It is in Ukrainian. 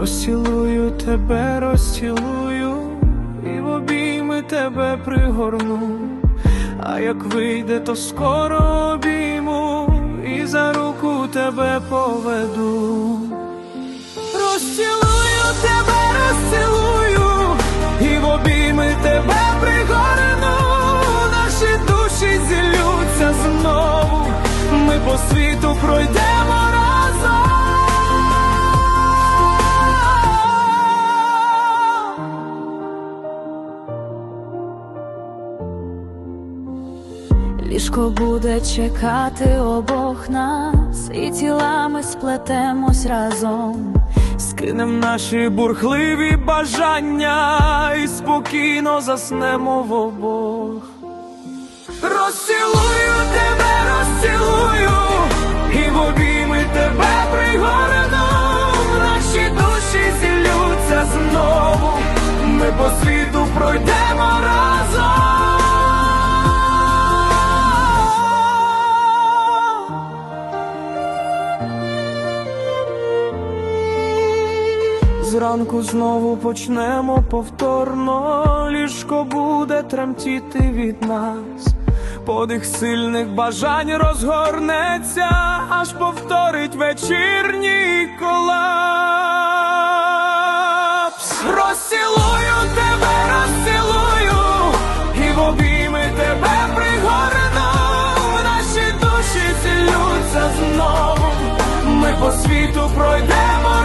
Розцілую тебе, розцілую, і в обійми тебе пригорну. А як вийде, то скоро обійму і за руку тебе поведу. Розцілую тебе, розцілую, і в обійми тебе пригорну. Наші душі зілються знову. Ми по світу пройдемо Ліжко буде чекати обох нас, і тілами сплетемось разом. Скинем наші бурхливі бажання і спокійно заснемо в обох. Розцілую тебе, розцілую, і в обійми тебе пригорну. Наші душі зілються знову. Ми по світу пройдемо Зранку знову почнемо повторно, ліжко буде тремтіти від нас, подих сильних бажань розгорнеться, аж повторить вечірній колапс. Розцілую тебе, розцілую, і в обійми тебе пригорну. Наші душі цілються знову. Ми по світу пройдемо